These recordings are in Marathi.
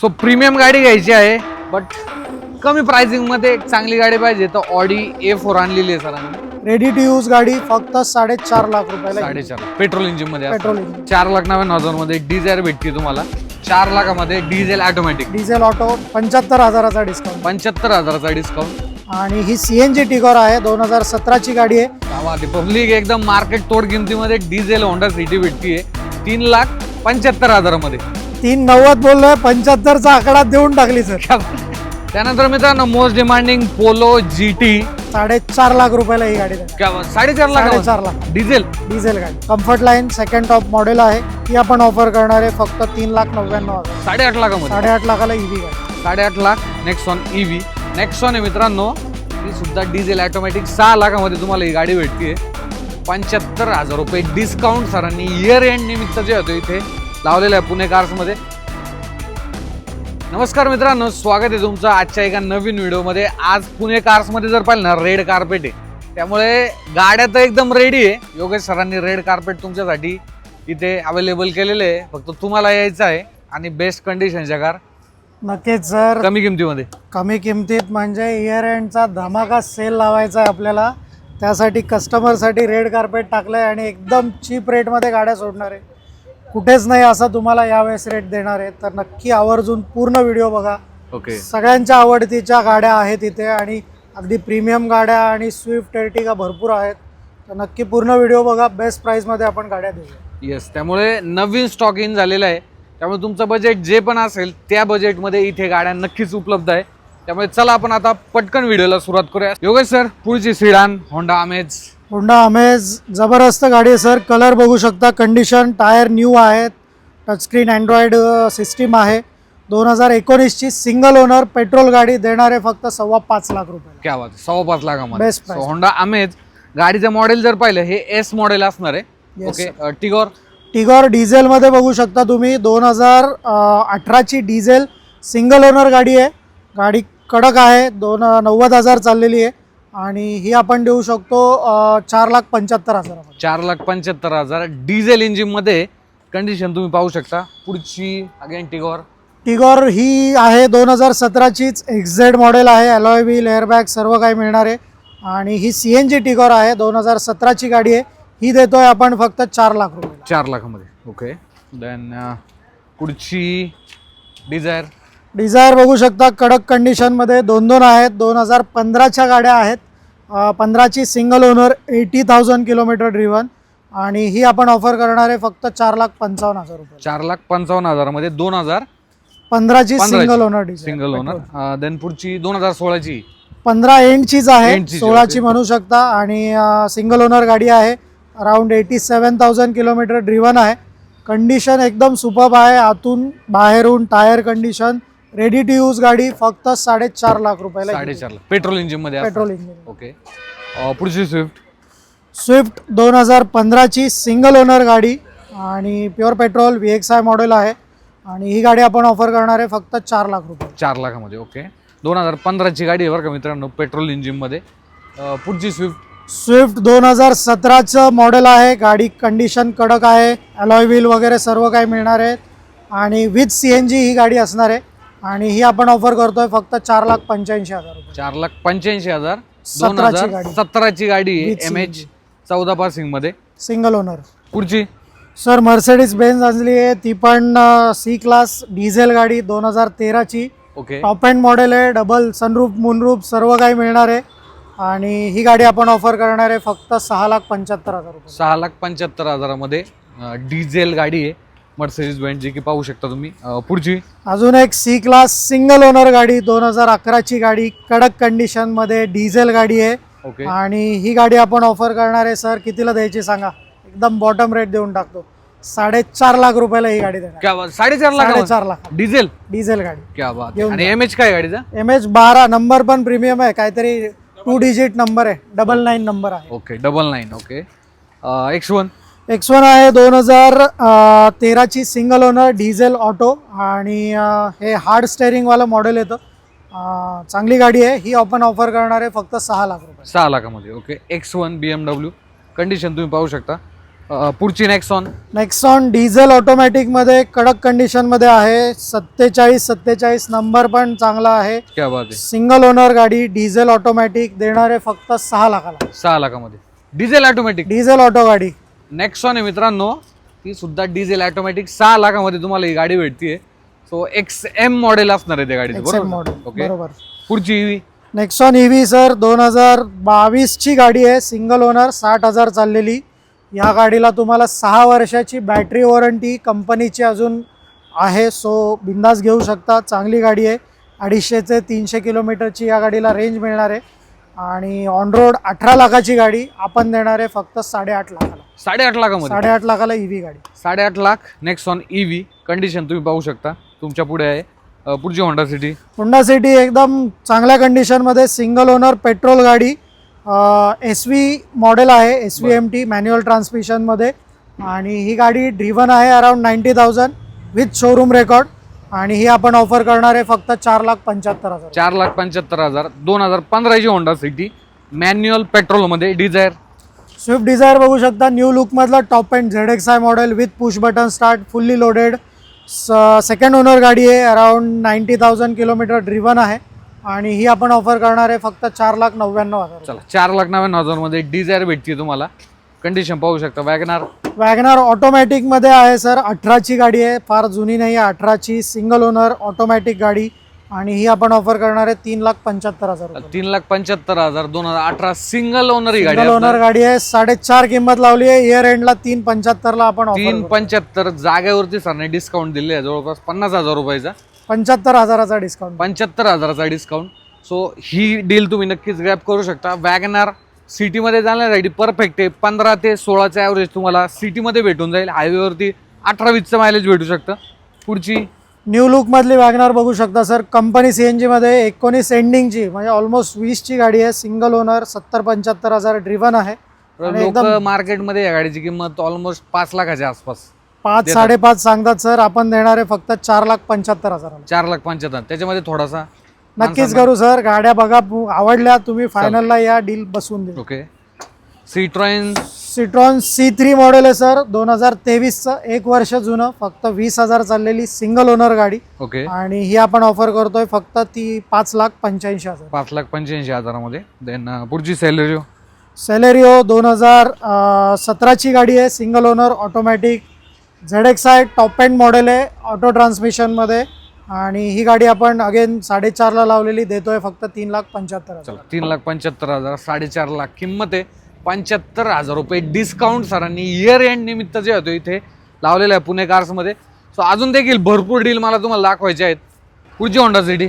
सो प्रीमियम गाडी घ्यायची आहे बट कमी प्राइसिंगमध्ये एक चांगली गाडी पाहिजे. तर ऑडी ए फोर आणलेली आहे सरांनी. रेडी टू यूज गाडी फक्त साडेचार लाख रुपयाला. साडेचार पेट्रोल इंजिनमध्ये पेट्रोल. इंजिन. चार लाख नव्याण्णव हजारमध्ये डिझायर भेटते तुम्हाला. चार लाखामध्ये डिझेल ऑटोमॅटिक डिझेल ऑटो पंच्याहत्तर हजाराचा डिस्काउंट पंच्याहत्तर हजाराचा डिस्काउंट आणि ही सीएनजी टिगॉर आहे दोन हजार सतराची गाडी आहे. पब्लिक एकदम मार्केट तोड किमतीमध्ये डिझेल होंडा सिटी भेटतीये. तीन लाख पंच्याहत्तर हजारामध्ये. तीन नव्वद बोललोय पंच्याहत्तरचा आकडा देऊन टाकली सर त्यानंतर मित्रांनो most demanding Polo G T साडेचार लाख रुपयाला ही गाडी साडेचार लाख साडेचार लाख. डिझेल डिझेल गाडी. Comfort line second top model आहे. ही आपण ऑफर करणार आहे फक्त तीन लाख नव्याण्णव हजार. साडेआठ लाखामध्ये. साडेआठ लाखाला ईव्ही गाडी. साडेआठ lakh next one EV next one आहे मित्रांनो ही सुद्धा डिझेल ऑटोमॅटिक सहा लाखामध्ये तुम्हाला ही गाडी भेटते पंच्याहत्तर हजार रुपये डिस्काउंट सरांनी इयर एंड निमित्त जे होतं इथे लावलेलं आहे पुणे कार्समध्ये नमस्कार मित्रांनो स्वागत आहे तुमचं आजच्या एका नवीन व्हिडिओमध्ये. आज पुणे कार्समध्ये जर पाहिलं ना रेड कार्पेट आहे. त्यामुळे गाड्या तर एकदम रेडी आहे. योगेश सरांनी रेड कार्पेट तुमच्यासाठी इथे अवेलेबल केलेले आहे. फक्त तुम्हाला यायचं आहे आणि बेस्ट कंडिशनच्या कार नक्कीच सर. कमी किमतीमध्ये. कमी किमतीत म्हणजे इयर एंडचा धमाका सेल लावायचा आहे आपल्याला. त्यासाठी कस्टमरसाठी रेड कार्पेट टाकलं आहे आणि एकदम चीप रेटमध्ये गाड्या सोडणार आहे. कुठेच नाही असं तुम्हाला यावेळेस रेट देणार आहे. तर नक्की आवर्जून पूर्ण व्हिडिओ बघा. ओके सगळ्यांच्या आवडतीच्या गाड्या आहेत इथे आणि अगदी प्रीमियम गाड्या आणि स्विफ्ट एर्टिगा भरपूर आहेत. तर नक्की पूर्ण व्हिडिओ बघा. बेस्ट प्राईसमध्ये आपण गाड्या देऊया. येस त्यामुळे नवीन स्टॉक इन झालेला आहे. त्यामुळे तुमचं बजेट जे पण असेल त्या बजेटमध्ये इथे गाड्या नक्कीच उपलब्ध आहे. त्यामुळे चला आपण आता पटकन व्हिडिओला सुरुवात करूया. योगेश सर पुढची sedan Honda Amaze Honda Amaze जबरदस्त गाडी आहे सर. कलर बघू शकता. कंडिशन टायर न्यू आहेत टचस्क्रीन अँड्रॉइड सिस्टीम आहे. दोन हजार एकोणीसची सिंगल ओनर पेट्रोल गाडी देणार आहे फक्त सव्वा पाच लाख रुपये क्या बात सव्वा पाच लाखामध्ये. Best price. होंडा अमेज गाडीचं मॉडेल जर पाहिलं हे एस मॉडेल असणार आहे. Yes, ओके टिगॉर टिगॉर डिझेलमध्ये बघू शकता तुम्ही. दोन हजार अठराची डिझेल सिंगल ओनर गाडी आहे. गाडी कडक आहे. दोन नव्वद हजार चाललेली आहे. आणि ही आपण देऊ शकतो चार लाख पंच्याहत्तर हजारामध्ये चार लाख पंच्याहत्तर हजार. डिझेल इंजिनमध्ये कंडिशन तुम्ही पाहू शकता. पुढची अगेन टिगॉर टिगॉर ही आहे दोन हजार सतराचीच एक्झेड मॉडेल आहे. अलॉय व्हील एअरबॅग सर्व काही मिळणार आहे. आणि ही सी एन जी टिगॉर आहे. दोन हजार सतराची गाडी आहे. ही देतोय आपण फक्त चार लाख रुपये. चार लाखामध्ये. ओके देन पुढची डिझायर डिझायर बघू शकता कडक कंडिशनमध्ये दोन दोन आहेत. दोन हजार पंधराच्या गाड्या आहेत. पंधराची single owner eighty thousand kilometre driven आणि ही आपण ऑफर करणार आहे फक्त चार लाख पंचावन्न हजार रुपये. चार लाख पंचावन्न हजारामध्ये दोन हजार पंधराची. Single owner single owner then पुढची दोन हजार सोळाची. पंधरा एंडचीच आहे. सोळाची. म्हणू शकता. आणि सिंगल ओनर गाडी आहे. Around eighty seven thousand kilometre driven आहे. कंडिशन एकदम सुपब आहे. आतून बाहेरून tyre condition ready to use गाडी फक्त साडेचार लाख रुपयाला साडेचार लाख. पेट्रोल इंजिनमध्ये पेट्रोल इंजिन ओके पुढची स्विफ्ट स्विफ्ट दोन हजार पंधराची सिंगल ओनर गाडी आणि pure petrol V X I model आहे. आणि ही गाडी आपण ऑफर करणार आहे फक्त चार लाख रुपये. चार लाखामध्ये ओके दोन हजार पंधराची गाडी आहे बरं का मित्रांनो पेट्रोल इंजिनमध्ये. अं, पुढची स्विफ्ट स्विफ्ट दोन हजार सतराचं मॉडेल आहे. गाडी कंडिशन कडक आहे. अलॉय व्हील वगैरे सर्व काही मिळणार आहे. आणि विथ सी एन जी ही गाडी असणार आहे. आणि ही आपण ऑफर करतोय फक्त चार लाख पंच्याऐंशी हजार रुपये. चार लाख पंच्याऐंशी हजार दोन सतराची हजार गाडी. सतराची गाडी With एम एच. चौदा पासिंगमध्ये. सिंगल ओनर पुढची? सर मर्सेडीज बेन्झ आणली आहे. ती पण सी क्लास डिझेल गाडी दोन हजार तेराची. ओके टॉप अँड मॉडेल आहे. डबल सनरूप मूनरूप सर्व काही मिळणार आहे. आणि ही गाडी आपण ऑफर करणार आहे फक्त सहा लाख पंच्याहत्तर हजार रुपये. सहा लाख पंच्याहत्तर हजारामध्ये डिझेल गाडी आहे. मर्सिडीज बेंट जी की पाहू शकता तुम्ही. अं, पुढची. अजून एक सी क्लास सिंगल ओनर गाडी दोन हजार अकराची गाडी कडक कंडिशनमध्ये डिझेल गाडी आहे. ओके. आणि ही गाडी आपण ऑफर करणार आहे सर कितीला द्यायची सांगा? एकदम बॉटम रेट देऊन टाकतो. साडेचार लाख रुपयाला ही गाडी देणार. क्या बात. साडेचार लाख साडेचार लाख. डिझेल डिझेल गाडी. क्या बात. घेऊन आणि एम एच काय गाडीचा? एम एच बारा. नंबर पण प्रीमियम आहे. काहीतरी टू डिजिट नंबर आहे. डबल नाईन नंबर आहे. Okay double nine okay X one X one आहे दोन हजार तेराची सिंगल ओनर डिझेल ऑटो आणि हे हार्ड स्टेअरिंगवालं मॉडेल येतं. चांगली गाडी आहे. ही आपण ऑफर करणार आहे फक्त सहा लाख रुपये. सहा लाखामध्ये. Okay. X one B M W condition तुम्ही पाहू शकता. पुढची नेक्सॉन नेक्सॉन डिझेल ऑटोमॅटिकमध्ये कडक कंडिशनमध्ये आहे. सत्तेचाळीस सत्तेचाळीस नंबर पण चांगला आहे. क्या बात आहे. सिंगल ओनर गाडी डिझेल ऑटोमॅटिक देणारे फक्त सहा लाखाला. सहा लाखामध्ये. डिझेल ऑटोमॅटिक डिझेल ऑटो गाडी. नेक्सॉन आहे मित्रांनो. ती सुद्धा डिझेल ऑटोमॅटिक सहा लाखामध्ये तुम्हाला ही गाडी भेटतीये. सो एक्स एम मॉडेल असणार आहे त्या गाडीचं बरोबर? मॉडेल ओके बरोबर. पुढची EV. नेक्सॉन ईव्ही सर दोन हजार बावीसची गाडी आहे. सिंगल ओनर साठ हजार चाललेली. या गाडीला तुम्हाला सहा वर्षाची बॅटरी वॉरंटी कंपनीची अजून आहे. सो बिंदास घेऊ शकता. चांगली गाडी आहे. अडीचशे ते तीनशे किलोमीटरची या गाडीला रेंज मिळणार आहे. आणि ऑन रोड अठरा लाखाची गाडी आपण देणार आहे फक्त साडेआठ लाखाला. साडेआठ लाखामध्ये? साडेआठ लाखाला ईव्ही गाडी. साडेआठ लाख नेक्सॉन ईव्ही कंडिशन तुम्ही पाहू शकता. तुमच्यापुढे आहे अं, पुढची होंडा सिटी होंडा सिटी एकदम चांगल्या कंडिशनमध्ये सिंगल ओनर पेट्रोल गाडी एस व्ही मॉडेल आहे S V M T manual ट्रान्समिशनमध्ये आणि ही गाडी ड्रिव्हन आहे around ninety thousand with showroom record आणि ही आपण ऑफर करणार आहे फक्त चार लाख पंच्याहत्तर हजार. चार लाख पंच्याहत्तर हजार. दोन हजार पंधराची होंडा सिटी मॅन्युअल पेट्रोलमध्ये डिझायर स्विफ्ट डिझायर बघू शकता. New लुकमधलं top end Z X I model with push button start fully loaded second owner गाडी आहे around ninety thousand kilometre driven आहे. आणि ही आपण ऑफर करणार आहे फक्त चार लाख नव्याण्णव हजार. चला चार लाख नव्याण्णव हजारमध्ये डिझायर भेटते तुम्हाला. कंडिशन पाहू शकता. वॅगनार वॅगनार ऑटोमॅटिकमध्ये आहे सर. अठराची गाडी आहे. फार जुनी नाही आहे. अठराची सिंगल ओनर ऑटोमॅटिक गाडी. आणि ही आपण ऑफर करणार आहे तीन लाख पंच्याहत्तर हजार. तीन लाख पंच्याहत्तर हजार दोन हजार अठरा सिंगल ओनर ही गाडी सिंगल असणार. ओनर गाडी आहे. साडेचार किंमत लावली आहे. इयर एंडला तीन पंच्याहत्तरला आपण तीन पंच्याहत्तर जागेवरती सरने डिस्काउंट दिले आहे. जवळपास पन्नास हजार रुपयाचा. पंच्याहत्तर हजाराचा डिस्काउंट पंच्याहत्तर हजाराचा डिस्काउंट सो ही डील तुम्ही नक्कीच ग्रॅप करू शकता. वॅगनार सिटीमध्ये जाण्यासाठी परफेक्ट आहे. पंधरा ते सोळाचं ॲव्हरेज तुम्हाला सिटीमध्ये भेटून जाईल. हायवेवरती अठरा वीसचं मायलेज भेटू शकतं. पुढची? न्यू लुक मधली वॅगनार बघू शकता सर कंपनी सीएनजी मध्ये एकोणीस एंडिंगची म्हणजे ऑलमोस्ट वीसची गाडी आहे. सिंगल ओनर सत्तर पंच्याहत्तर हजार ड्रिव्हन आहे. लोक मार्केटमध्ये या गाडीची किंमत ऑलमोस्ट पाच लाखाच्या आसपास पाच. साडेपाच सांगतात सर आपण देणार आहे फक्त चार लाख पंच्याहत्तर हजाराला. चार लाख पंच्याहत्तर. त्याच्यामध्ये थोडासा नक्कीच करू सर. गाड्या बघा आवडल्या तुम्ही फायनलला या डील बसून देऊ. Okay. Citroen Citroen C three model आहे सर. दोन हजार तेवीसचं एक वर्ष जुनं फक्त वीस हजार चाललेली सिंगल ओनर गाडी. ओके. आणि ही आपण ऑफर करतोय फक्त ती पाच लाख पंच्याऐंशी हजार. पाच लाख पंच्याऐंशी हजारामध्ये. देन पुढची सॅलरी सेलेरिओ दोन हजार सतराची गाडी आहे single owner automatic Z X I top end model आहे ऑटो ट्रान्समिशनमध्ये आणि ही गाडी आपण अगेन साडेचारला लावलेली देतोय फक्त तीन लाख पंच्याहत्तर हजार. चला तीन लाख पंच्याहत्तर हजार साडेचार लाख किंमत आहे. पंच्याहत्तर हजार रुपये डिस्काउंट सरांनी इयर एंड निमित्त जे होतो इथे लावलेलं आहे पुणे कार्समध्ये सो अजून देखील भरपूर डील मला तुम्हाला दाखवायचे आहेत. पुढची Honda City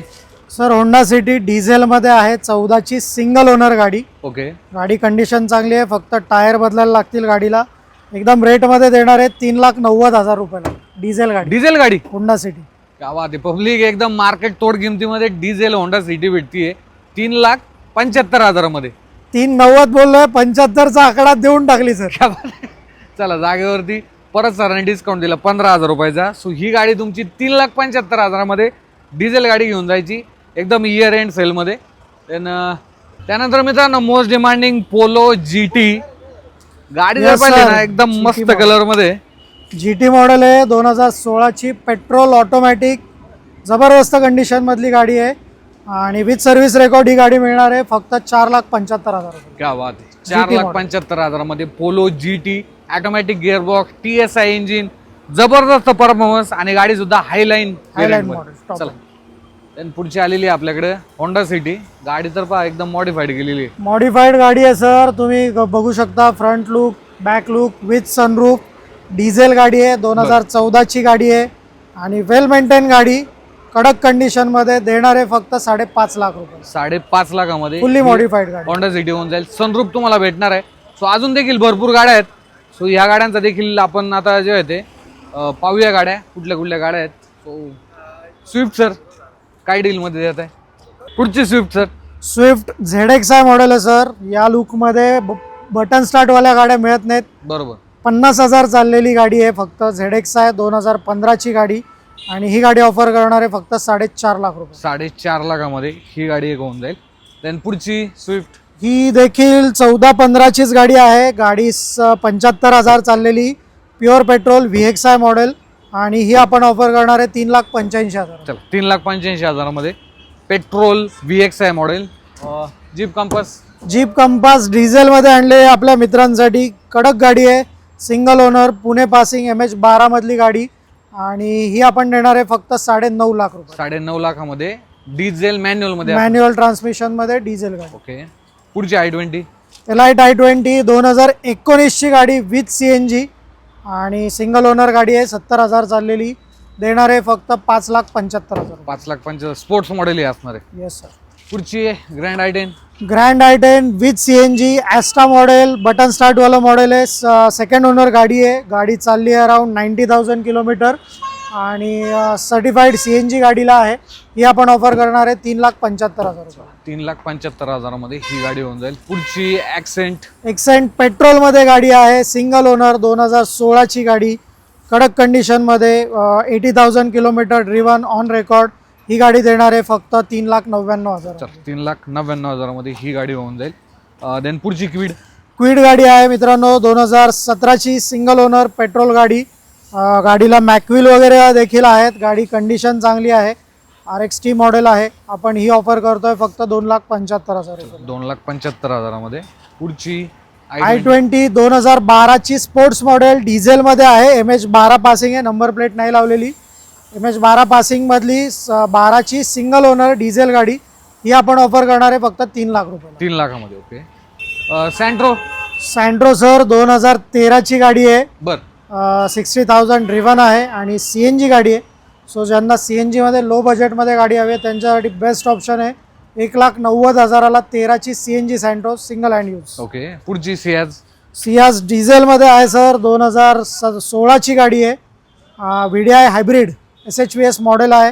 sir Honda City डिझेलमध्ये आहे चौदाची सिंगल ओनर गाडी. ओके गाडी कंडिशन चांगली आहे फक्त टायर बदलायला लागतील गाडीला. एकदम रेटमध्ये देणार आहे तीन लाख नव्वद हजार रुपयाला डिझेल गाडी. डिझेल गाडी? होंडा सिटी गावात आहे पब्लिक एकदम मार्केट तोड किमतीमध्ये डिझेल होंडा सिटी भेटतीये. तीन लाख पंच्याहत्तर हजारामध्ये. तीन नव्वद बोललोय पंच्याहत्तरचा आकडा देऊन टाकली सर. चला जागेवरती परत सरांनी डिस्काउंट दिला पंधरा हजार रुपयाचा. सो ही गाडी तुमची तीन लाख पंच्याहत्तर हजारामध्ये डिझेल गाडी घेऊन जायची एकदम इयर एंड सेलमध्ये देन त्यानंतर मित्रांनो most demanding Polo G T गाडी जर Yes, पाहिली sir. ना एकदम मस्त. कलरमध्ये जी टी मॉडेल आहे दोन हजार सोळाची पेट्रोल ऑटोमॅटिक जबरदस्त कंडिशनमधली गाडी आहे. आणि विथ सर्व्हिस रेकॉर्ड ही गाडी मिळणार आहे फक्त चार लाख पंच्याहत्तर हजार रुपये. क्या बात आहे. चार लाख. पंच्याहत्तर हजारामध्ये Polo G T automatic gearbox T S I engine जबरदस्त परफॉर्मन्स आणि गाडी सुद्धा हायलाईन model, top चला. पुढची आलेली आहे आपल्याकडे होंडा सिटी गाडी तर पहा एकदम मॉडिफाईड केलेली आहे. मॉडिफाईड गाडी आहे सर तुम्ही बघू शकता front look back look with sunroof diesel गाडी आहे दोन हजार चौदाची गाडी आहे आणि वेल मेंटेन गाडी कडक कंडिशनमध्ये देणार आहे फक्त साडेपाच लाख रुपये. साडेपाच लाखामध्ये फुल्ली मॉडिफाईड गाडी. होंडा सिटी होऊन जाईल. सनरूप तुम्हाला भेटणार आहे. सो अजून देखील भरपूर गाड्या आहेत. सो ह्या गाड्यांचा देखील आपण आता जे आहे ते अं, पाहूया गाड्या. कुठल्या कुठल्या गाड्या आहेत. सो स्विफ्ट सर काय डीलमध्ये देत आहे? पुढची Swift sir Swift Z X I model आहे सर या लुकमध्ये बटन स्टार्टवाल्या गाड्या मिळत नाहीत. बरोबर. पन्नास हजार चाललेली गाडी आहे फक्त झेड एक्स आहे दोन हजार पंधराची गाडी. आणि ही गाडी ऑफर करणार आहे फक्त साडेचार लाख रुपये. साडेचार लाखामध्ये ही गाडी एक होऊन जाईल. देन पुढची स्विफ्ट ही देखील चौदा पंधराचीच गाडी आहे. गाडी पंच्याहत्तर हजार चाललेली. Pure petrol V X I model आणि ही आपण ऑफर करणार आहे तीन लाख पंच्याऐंशी हजार. चला तीन लाख पंच्याऐंशी हजारामध्ये petrol V X I model Jeep Compass Jeep Compass डिझेलमध्ये आणले आपल्या मित्रांसाठी. कडक गाडी आहे. Single owner Pune passing M H बारामधली गाडी. आणि ही आपण देणार आहे फक्त साडे नऊ लाख रुपये. साडे नऊ लाखामध्ये डिझेल मॅन्युअलमध्ये. मॅन्युअल ट्रान्समिशनमध्ये डिझेल गाडी. ओके पुढची I twenty L I I twenty दोन हजार एकोणीसची गाडी विथ सी एन जी आणि सिंगल ओनर गाडी आहे सत्तर हजार चाललेली. देणार आहे फक्त पाच लाख पंच्याहत्तर हजार पाच लाख पंच स्पोर्ट्स मॉडेल असणार आहे. येस सर पुढची आहे grand I ten grand I ten with C N G Asta model button स्टार्टवालं model आहे सेकंड ओनर गाडी आहे. गाडी चालली आहे अराउंड नाईन्टी थाउजंड किलोमीटर आणि सर्टिफाईड सी एन जी गाडीला आहे. ही आपण ऑफर करणार आहे तीन लाख पंच्याहत्तर हजार रुपये. तीन लाख पंच्याहत्तर हजारामध्ये ही गाडी होऊन जाईल. पुढची ॲक्सेंट एक्सेंट पेट्रोलमध्ये गाडी आहे. सिंगल ओनर दोन हजार सोळाची गाडी. कडक कंडिशनमध्ये eighty thousand kilometre driven on record ही गाडी देणार आहे फक्त तीन लाख नव्याण्णव हजार. चल तीन लाख नव्याण्णव हजारामध्ये ही गाडी होऊन जाईल. देन पुढची क्वीड क्विड गाडी आहे मित्रांनो दोन हजार सतराची सिंगल ओनर पेट्रोल गाडी. अं, गाडीला मॅकविल वगैरे देखील आहेत. गाडी कंडिशन चांगली आहे. आर एक्स टी मॉडेल आहे. आपण ही ऑफर करतोय फक्त दोन लाख पंच्याहत्तर हजार रुपये. दोन लाख पंच्याहत्तर हजारामध्ये. पुढची आय ट्वेंटी दोन हजार बाराची स्पोर्ट्स मॉडेल डिझेलमध्ये आहे. एम एच बारा पासिंग आहे. नंबर प्लेट नाही लावलेली. एम एच बारा पासिंगमधली स- बाराची सिंगल ओनर डिझेल गाडी ही आपण ऑफर करणार आहे फक्त तीन लाख रुपये तीन लाखामध्ये ओके सँट्रो सँड्रो सर दोन हजार तेराची गाडी आहे. बर. सिक्स्टी थाउजंड ड्रिव्हन आहे आणि सी एन जी गाडी आहे. सो ज्यांना सी एन जीमध्ये लो बजेटमध्ये गाडी हवी आहे त्यांच्यासाठी बेस्ट ऑप्शन आहे. एक लाख नव्वद हजाराला तेराची C N G Santro single hand use okay पुढची सियाज सियाज डिझेलमध्ये आहे सर दोन हजार स सोळाची गाडी आहे. V D I hybrid S H V S model आहे.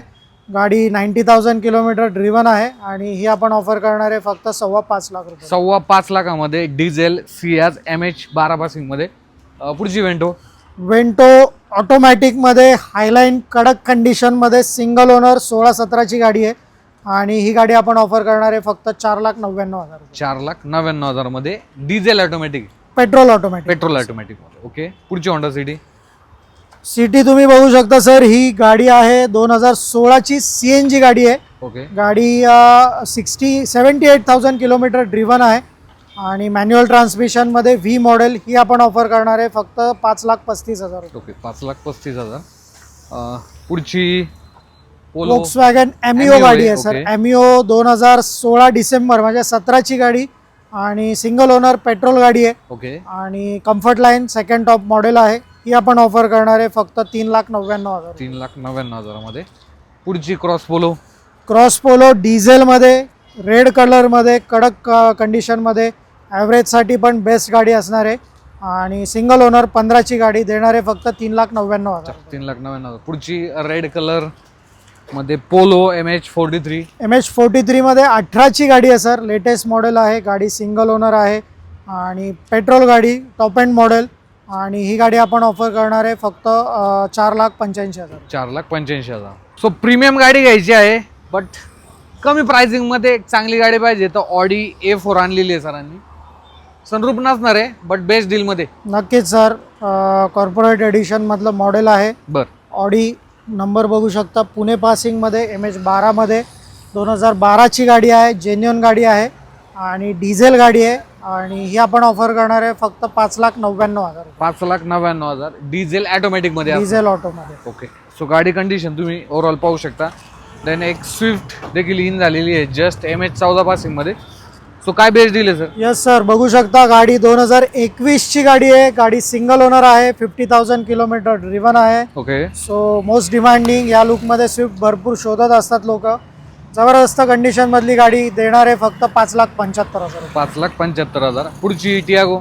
गाडी नाईन्टी थाउजंड किलोमीटर ड्रिव्हन आहे आणि ही आपण ऑफर करणार आहे फक्त सव्वा पाच लाख रुपये. सव्वा पाच लाखामध्ये डिझेल सियाज एम एच बारा पासिंगमध्ये पुढची वेंटो वेंटो ऑटोमॅटिकमध्ये हायलाईन कडक कंडिशनमध्ये सिंगल ओनर सोळा सतराची गाडी आहे. आणि ही गाडी आपण ऑफर करणार आहे फक्त चार लाख नव्याण्णव हजार चार लाख नव्याण्णव हजारामध्ये diesel automatic petrol automatic petrol automatic okay पुढची होंडा सिटी सिटी तुम्ही बघू शकता सर. ही गाडी आहे दोन हजार सोळाची सी एन जी गाडी आहे. ओके. गाडी sixty seventy eight thousand kilometre driven आहे. आणि मॅन्युअल ट्रान्समिशनमध्ये व्ही मॉडेल ही आपण ऑफर करणार आहे फक्त पाच लाख पस्तीस हजार रुपये. ओके पाच लाख पस्तीस हजार. पुढची वॉक्स वॅगन एमिओ Amio गाडी आहे, सर. Okay. एमिओ दोन हजार सोळा डिसेंबर म्हणजे सतराची गाडी. आणि सिंगल ओनर पेट्रोल गाडी आहे. ओके. आणि comfort line second top model आहे. ही आपण ऑफर करणार आहे फक्त तीन लाख नव्याण्णव हजार तीन लाख नव्याण्णव हजारामध्ये. पुढची क्रॉस पोलो क्रॉस पोलो डिझेलमध्ये रेड कलरमध्ये कडक कंडिशनमध्ये ॲव्हरेजसाठी पण बेस्ट गाडी असणार आहे. आणि सिंगल ओनर पंधराची गाडी देणार आहे फक्त तीन लाख नव्याण्णव हजार तीन लाख नव्याण्णव हजार. पुढची रेड कलरमध्ये Polo M H forty three M H forty थ्रीमध्ये अठराची गाडी आहे सर लेटेस्ट मॉडेल आहे. गाडी सिंगल ओनर आहे. आणि पेट्रोल गाडी टॉप एंड मॉडेल आणि ही गाडी आपण ऑफर करणार आहे फक्त अं, चार लाख पंच्याऐंशी हजार. चार लाख पंच्याऐंशी हजार. सो प्रीमियम गाडी घ्यायची आहे बट कमी प्राइसिंगमध्ये एक चांगली गाडी पाहिजे. तर ऑडी ए फोर आणलेली आहे सरांनी. सनरूप नसणार आहे बट बेस्ट डीलमध्ये नक्कीच सर. कॉर्पोरेट एडिशनमधलं मॉडेल आहे. बर. ऑडी नंबर बघू शकता. पुणे पासिंगमध्ये एम एच बारामध्ये दोन हजार बाराची गाडी आहे जेन्युन गाडी आहे. आणि डिझेल गाडी आहे. आणि ही आपण ऑफर करणार आहे फक्त पाच लाख नव्याण्णव हजार पाच लाख नव्याण्णव हजार. डिझेल ऑटोमॅटिकमध्ये आहे. डिझेल ऑटोमध्ये ओके सो गाडी कंडिशन तुम्ही ओव्हरऑल पाहू शकता. देन एक स्विफ्ट देखील इन झालेली आहे. जस्ट एम एच चौदा पासिंगमध्ये सो काय बेस्ट डील आहे सर यस सर बघू शकता गाडी दोन हजार एकवीसची गाडी आहे. गाडी सिंगल ओनर आहे. फिफ्टी थाउजंड किलोमीटर ड्रिव्हन आहे. ओके सो मोस्ट डिमांडिंग या लुकमध्ये स्विफ्ट भरपूर शोधत असतात लोक. जबरदस्त कंडिशनमधली गाडी देणार आहे फक्त पाच लाख पंच्याहत्तर हजार. पाच लाख पंच्याहत्तर हजार. पुढची टियागो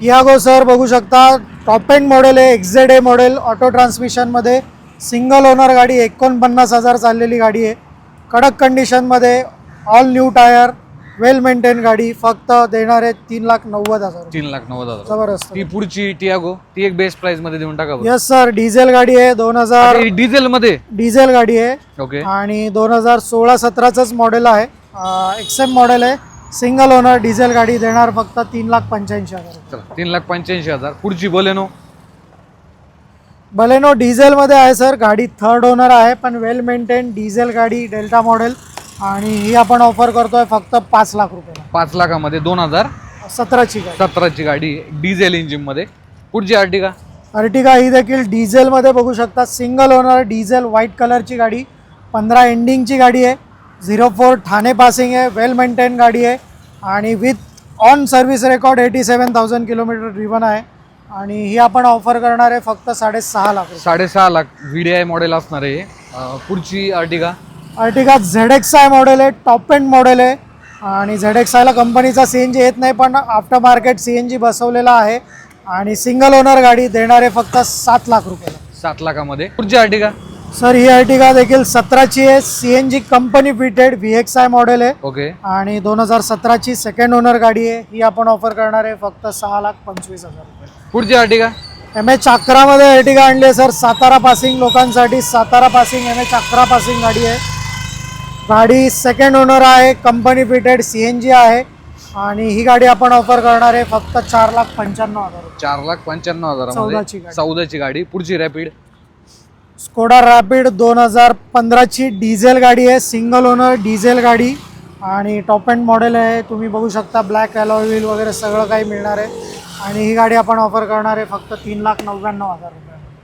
टियागो सर बघू शकता टॉप एंड मॉडेल आहे एक्झेड ए मॉडेल ऑटो ट्रान्समिशनमध्ये सिंगल ओनर गाडी एकोणपन्नास हजार चाललेली गाडी आहे. कडक कंडिशनमध्ये all new tyre well maintain गाडी फक्त देणार आहे तीन लाख नव्वद हजार. तीन लाख नव्वद हजार जबरदस्त. ती पुढची टियागो ती एक बेस्ट प्राइसमध्ये देऊन टाका बरं. यस सर डिझेल गाडी आहे दोन हजार ही डिझेल मध्ये? डिझेल गाडी आहे. ओके आणि दोन हजार सोळा सतराचंच मॉडेल आहे. एक्सेम मॉडेल आहे. सिंगल ओनर डिझेल गाडी देणार फक्त तीन लाख पंच्याऐंशी हजार. चला तीन लाख पंच्याऐंशी हजार. पुढची बोलेनो बलेनो डिझेलमध्ये आहे सर गाडी थर्ड ओनर आहे पण वेल मेंटेन डिझेल गाडी डेल्टा मॉडेल आणि ही आपण ऑफर करतोय फक्त पाच लाख रुपयाला. पाच लाखामध्ये दोन हजार सतराची गाडी. सतराची गाडी डिझेल इंजिनमध्ये पुढची आर्टिका अर्टिगा ही देखील डिझेलमध्ये बघू शकता. सिंगल ओनर डिझेल व्हाईट कलरची गाडी. पंधरा एंडिंगची गाडी आहे. झिरो फोर ठाणे पासिंग आहे. वेल मेंटेन गाडी आहे. आणि with on service record eighty seven thousand kilometre driven आहे. आणि ही आपण ऑफर करणार आहे फक्त साडेसहा लाख रुपये. साडेसहा lakh V D I model असणार आहे. पुढची Ertiga Ertiga Z X I model आहे टॉप एंड मॉडेल आहे. आणि झेड एक्स आयला कंपनीचा सी एन जी येत नाही पण after market C N G बसवलेला आहे. आणि सिंगल ओनर गाडी देणार आहे फक्त सात लाख रुपयाला सात लाखामध्ये. पुढची आर्टिका सर ही अर्टिगा देखील सतराची आहे. C N G company fitted V X I model आहे. ओके. आणि दोन हजार सतराची सेकंड ओनर गाडी आहे. ही आपण ऑफर करणार आहे फक्त सहा लाख पंचवीस हजार रुपये. पुढची आर्टिका एम एच अकरामध्ये अर्टिगा आणली आहे सर. सातारा पासिंग लोकांसाठी. सातारा पासिंग एम एच अकरा पासिंग गाडी आहे. गाडी सेकंड ओनर आहे company fitted C N G आहे. आणि ही गाडी आपण ऑफर करणार आहे फक्त चार लाख पंच्याण्णव हजार चार लाख पंच्याण्णव चौदाची हजारामध्ये गाडी. चौदाची गाडी. पुढची रॅपिड स्कोडा रॅपिड दोन हजार पंधराची डिझेल गाडी आहे सिंगल ओनर डिझेल गाडी. आणि टॉप अँड मॉडेल आहे तुम्ही बघू शकता ब्लॅक अलॉय व्हील वगैरे सगळं काही मिळणार आहे. आणि ही गाडी आपण ऑफर करणार आहे फक्त तीन लाख नव्याण्णव हजार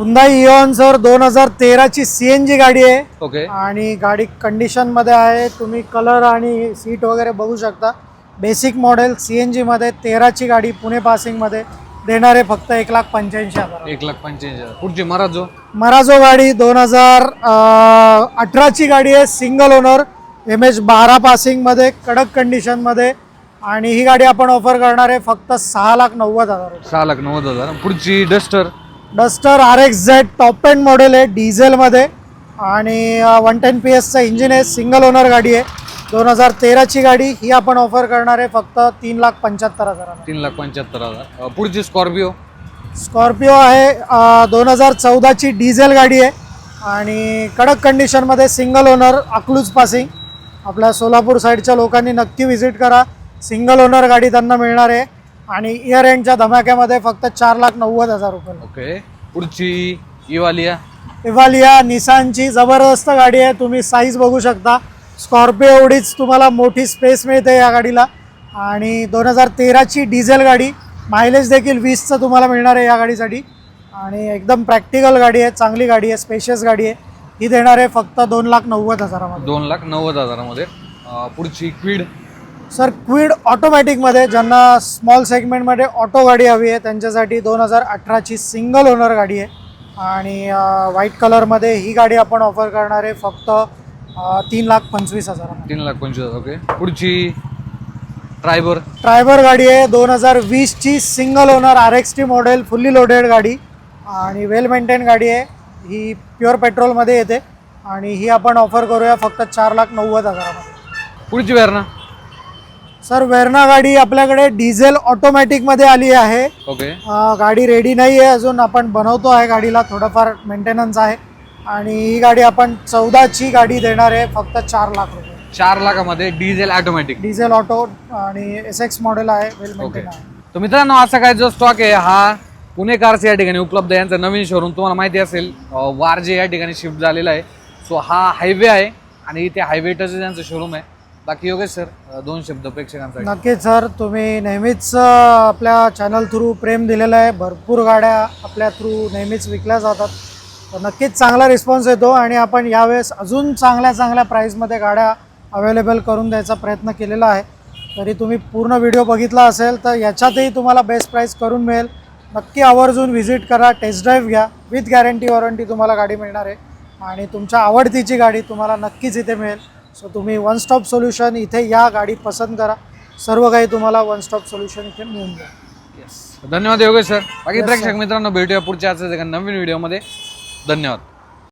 हुंदाई इऑन सर दोन हजार तेराची सी एन जी गाडी आहे. ओके. आणि गाडी कंडिशनमध्ये आहे. तुम्ही कलर आणि सीट वगैरे बघू शकता. बेसिक मॉडेल सी एन जीमध्ये तेराची गाडी पुणे पासिंगमध्ये देणार आहे फक्त एक लाख पंच्याऐंशी हजार. एक लाख पंच्याऐंशी हजार. पुढची मराजो? मराजो गाडी दोन हजार अठराची गाडी आहे. सिंगल ओनर एम एच बारा पासिंगमध्ये कडक कंडिशनमध्ये. आणि ही गाडी आपण ऑफर करणार आहे फक्त सहा लाख नव्वद हजार सहा लाख नव्वद हजार. पुढची Duster? Duster R X Z top end model आहे डिझेलमध्ये. आणि वन टेन पी एसचं इंजिन आहे सिंगल ओनर गाडी आहे. दोन हजार तेराची गाडी ही आपण ऑफर करणार आहे फक्त तीन लाख पंच्याहत्तर हजाराला तीन लाख पंच्याहत्तर हजार. पुढची स्कॉर्पिओ स्कॉर्पिओ आहे दोन हजार चौदाची डिझेल गाडी आहे. आणि कडक कंडिशनमध्ये सिंगल ओनर अकलूज पासिंग आपल्या सोलापूर साईडच्या लोकांनी नक्की व्हिजिट करा. सिंगल ओनर गाडी त्यांना मिळणार आहे. आणि इयर एंडच्या धमाक्यामध्ये फक्त चार लाख नव्वद हजार रुपये. ओके पुढची इवालिया? इव्हालिया निसानची जबरदस्त गाडी आहे. तुम्ही साईज बघू शकता. स्कॉर्पिओ एवढीच तुम्हाला मोठी स्पेस मिळते या गाडीला. आणि दोन हजार तेराची डिझेल गाडी मायलेज देखील वीसचं तुम्हाला मिळणार आहे या गाडीसाठी. आणि एकदम प्रॅक्टिकल गाडी आहे चांगली गाडी आहे स्पेशियस गाडी आहे. ही देणार आहे फक्त दोन लाख नव्वद हजारामध्ये. दोन लाख नव्वद हजारामध्ये. अं, पुढची क्विड सर क्विड ऑटोमॅटिकमध्ये ज्यांना स्मॉल सेगमेंटमध्ये ऑटो गाडी हवी आहे त्यांच्यासाठी दोन हजार अठराची सिंगल ओनर गाडी आहे. आणि व्हाईट कलरमध्ये ही गाडी आपण ऑफर करणार आहे फक्त तीन लाख पंचवीस हजारामध्ये तीन लाख पंचवीस हजार ओके पुढची ड्रायव्हर ड्रायव्हर गाडी आहे दोन हजार वीसची single owner R X T model fully loaded गाडी. आणि वेल मेंटेन गाडी आहे ही प्युअर पेट्रोलमध्ये येते. आणि ही आपण ऑफर करूया फक्त चार लाख नव्वद हजारामध्ये. पुढची वेरणा सर वेर्ना गाडी आपल्याकडे डिझेल ऑटोमॅटिकमध्ये आली आहे. ओके. अ, गाडी रेडी नाही आहे अजून. आपण बनवतो आहे गाडीला. थोडंफार मेंटेनन्स आहे. आणि ही गाडी आपण चौदाची गाडी देणार आहे. फक्त चार लाख रुपये. चार लाखामध्ये डिझेल ऑटोमॅटिक डिझेल ऑटो आणि एस एक्स मॉडेल आहे. Well okay. मेंटेन आहे. तर मित्रांनो असा काय जो स्टॉक आहे हा पुणे कार्स या ठिकाणी उपलब्ध आहे. यांचं नवीन शोरूम तुम्हाला माहिती असेल अं, वारजे या ठिकाणी शिफ्ट झालेला आहे. सो हा हायवे आहे आणि इथे हायवे टच यांचं शोरूम आहे. बाकी योगेश सर दोन शब्द प्रेक्षकांसाठी. नक्कीच सर तुम्ही नेहमीच आपल्या चॅनल थ्रू प्रेम दिलेलं आहे. भरपूर गाड्या आपल्या थ्रू नेहमीच विकल्या जातात. तर नक्कीच चांगला रिस्पॉन्स येतो आणि आपण यावेळेस अजून चांगल्या चांगल्या प्राईजमध्ये गाड्या अवेलेबल करून द्यायचा प्रयत्न केलेला आहे. तरी तुम्ही पूर्ण व्हिडिओ बघितला असेल तर याच्यातही तुम्हाला बेस्ट प्राईस करून मिळेल. नक्की आवर्जून व्हिजिट करा टेस्ट ड्राईव्ह घ्या. विथ गॅरंटी वॉरंटी तुम्हाला गाडी मिळणार आहे. आणि तुमच्या आवडतीची गाडी तुम्हाला नक्कीच इथे मिळेल. सो तुम्ही वन स्टॉप सोल्युशन इथे या गाडी पसंत करा. सर्व काही तुम्हाला वन स्टॉप सोल्युशन इथे मिळून जाईल. धन्यवाद योगेश सर. बाकी Yes, sir. प्रेक्षक मित्रांनो भेटूया पुढच्या आजच्या एका नवीन व्हिडिओमध्ये धन्यवाद.